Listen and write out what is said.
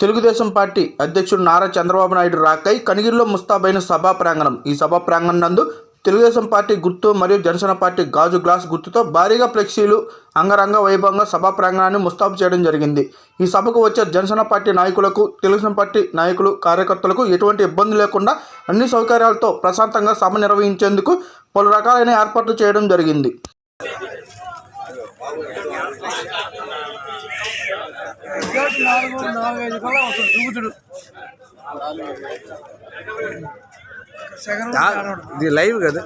Telugu Desam party అధ్యక్షుడు నారా చంద్రబాబు నాయుడు రాకై కనిగిరిలో ముస్తాబైన సభా ప్రాంగణం. ఈ సభా ప్రాంగణం నందు తెలుగుదేశం పార్టీ గుర్తు మరియు జనసేన పార్టీ గాజు గ్లాస్ గుర్తుతో భారీగా ఫ్లెక్సీలు అంగరంగ వైభవంగా సభా ప్రాంగణాన్ని ముస్తాబు చేయడం జరిగింది. ఈ సభకు వచ్చే జనసేన పార్టీ నాయకులకు తెలుగుదేశం పార్టీ నాయకులు కార్యకర్తలకు ఎటువంటి ఇబ్బంది లేకుండా అన్ని సౌకర్యాలతో ప్రశాంతంగా సభ నిర్వహించేందుకు పలు రకాలైన ఏర్పాట్లు చేయడం జరిగింది. నాలుగు నాలుగైదు కూడా వస్తుంది సెకండ్ ఇది లైవ్ కదా?